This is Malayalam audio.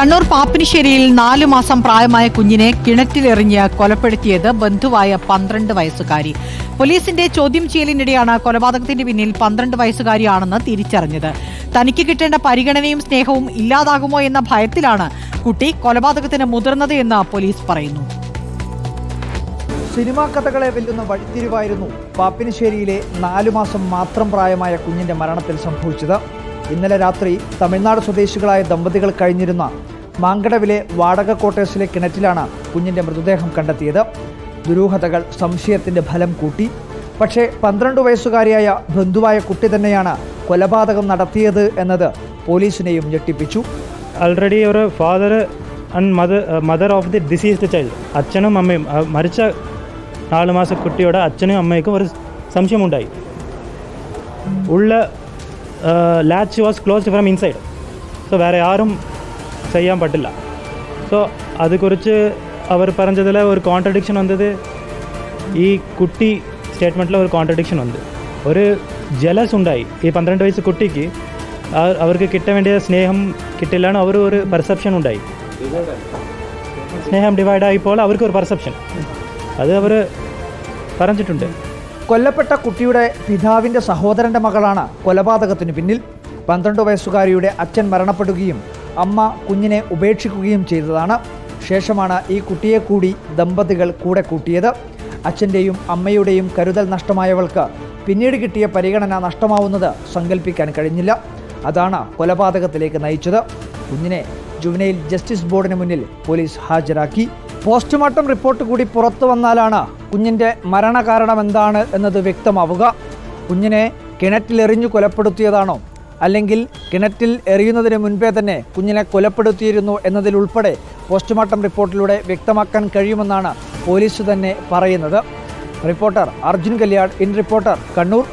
കണ്ണൂർ പാപ്പിനിശ്ശേരിയിൽ നാലു മാസം പ്രായമായ കുഞ്ഞിനെ കിണറ്റിലെറിഞ്ഞ് കൊലപ്പെടുത്തിയത് ബന്ധുവായ പന്ത്രണ്ട് വയസ്സുകാരി. പോലീസിന്റെ ചോദ്യം ചെയ്യലിനിടെയാണ് കൊലപാതകത്തിന്റെ പിന്നിൽ പന്ത്രണ്ട് വയസ്സുകാരിയാണെന്ന് തിരിച്ചറിഞ്ഞത്. തനിക്ക് കിട്ടേണ്ട പരിഗണനയും സ്നേഹവും ഇല്ലാതാകുമോ എന്ന ഭയത്തിലാണ് കുട്ടി കൊലപാതകത്തിന് മുതിർന്നത് എന്ന് പോലീസ് പറയുന്നു. സിനിമാ കഥകളെ വെല്ലുന്ന വഴിത്തിരിവായിരുന്നു പാപ്പിനിശ്ശേരിയിലെ നാലു മാസം മാത്രം പ്രായമായ കുഞ്ഞിന്റെ മരണത്തിൽ സംഭവിച്ചത്. ഇന്നലെ രാത്രി തമിഴ്നാട് സ്വദേശികളായ ദമ്പതികൾ കഴിഞ്ഞിരുന്ന മാങ്കടവിലെ വാടക ക്വാർട്ടേഴ്സിലെ കിണറ്റിലാണ് കുഞ്ഞിന്റെ മൃതദേഹം കണ്ടെത്തിയത്. ദുരൂഹതകൾ സംശയത്തിന്റെ ഫലം കൂട്ടി. പക്ഷേ പന്ത്രണ്ട് വയസ്സുകാരിയായ ബന്ധുവായ കുട്ടി തന്നെയാണ് കൊലപാതകം നടത്തിയത് എന്നത് പോലീസിനെയും ഞെട്ടിപ്പിച്ചു. ആൾറെഡി ഒരു father and mother mother of the deceased child അച്ഛനും അമ്മയും മരിച്ച നാല് മാസ കുട്ടിയുടെ അച്ഛനും അമ്മയ്ക്കും ഒരു സംശയമുണ്ടായി. ഉള്ള latch was closed from inside so വേറെ ആരും ചെയ്യാൻ പറ്റില്ല. സോ അതുകുറിച്ച് അവർ പറഞ്ഞതിൽ ഒരു കോൺട്രഡിക്ഷൻ വന്നത് ഈ കുട്ടി സ്റ്റേറ്റ്മെന്റിൽ ഒരു കോൺട്രഡിക്ഷൻ വന്നത് ഒരു ജലസ് ഉണ്ടായി. ഈ പന്ത്രണ്ട് വയസ്സ് കുട്ടിക്ക് അവർക്ക് കിട്ടാൻ വേണ്ടിയ സ്നേഹം കിട്ടില്ലാണ് അവർ ഒരു പെർസെപ്ഷൻ ഉണ്ടായി. സ്നേഹം ഡിവൈഡ് ആയിപ്പോൾ അവർക്ക് ഒരു പെർസെപ്ഷൻ അത് അവർ പറഞ്ഞിട്ടുണ്ട്. കൊല്ലപ്പെട്ട കുട്ടിയുടെ പിതാവിന്റെ സഹോദരന്റെ മകളാണ് കൊലപാതകത്തിന് പിന്നിൽ. പന്ത്രണ്ട് വയസ്സുകാരിയുടെ അച്ഛൻ മരണപ്പെടുകയും അമ്മ കുഞ്ഞിനെ ഉപേക്ഷിക്കുകയും ചെയ്തതാണ്. ശേഷമാണ് ഈ കുട്ടിയെ കൂടി ദമ്പതികൾ കൂടെ കൂട്ടിയത്. അച്ഛന്റെയും അമ്മയുടെയും കരുതൽ നഷ്ടമായവൾക്ക് പിന്നീട് കിട്ടിയ പരിഗണന നഷ്ടമാവുന്നത് സങ്കല്പിക്കാൻ കഴിഞ്ഞില്ല. അതാണ് കൊലപാതകത്തിലേക്ക് നയിച്ചത്. കുഞ്ഞിനെ ജുവനൈൽ ജസ്റ്റിസ് ബോർഡിന് മുന്നിൽ പോലീസ് ഹാജരാക്കി. പോസ്റ്റ്മോർട്ടം റിപ്പോർട്ട് കൂടി പുറത്തു വന്നാലാണ് കുഞ്ഞിന്റെ മരണകാരണം എന്താണ് എന്നത് വ്യക്തമാവുക. കുഞ്ഞിനെ കിണറ്റിലെറിഞ്ഞു കൊലപ്പെടുത്തിയതാണോ? അല്ലെങ്കിൽ കിണറ്റിൽ എറിയുന്നതിന് മുൻപേ തന്നെ കുഞ്ഞിനെ കൊലപ്പെടുത്തിയിരുന്നു എന്നതിലുൾപ്പെടെ പോസ്റ്റ്മോർട്ടം റിപ്പോർട്ടിലൂടെ വ്യക്തമാക്കാൻ കഴിയുമെന്നാണ് പോലീസ് തന്നെ പറയുന്നത്. Reporter Arjun Kalyan in reporter Kannur.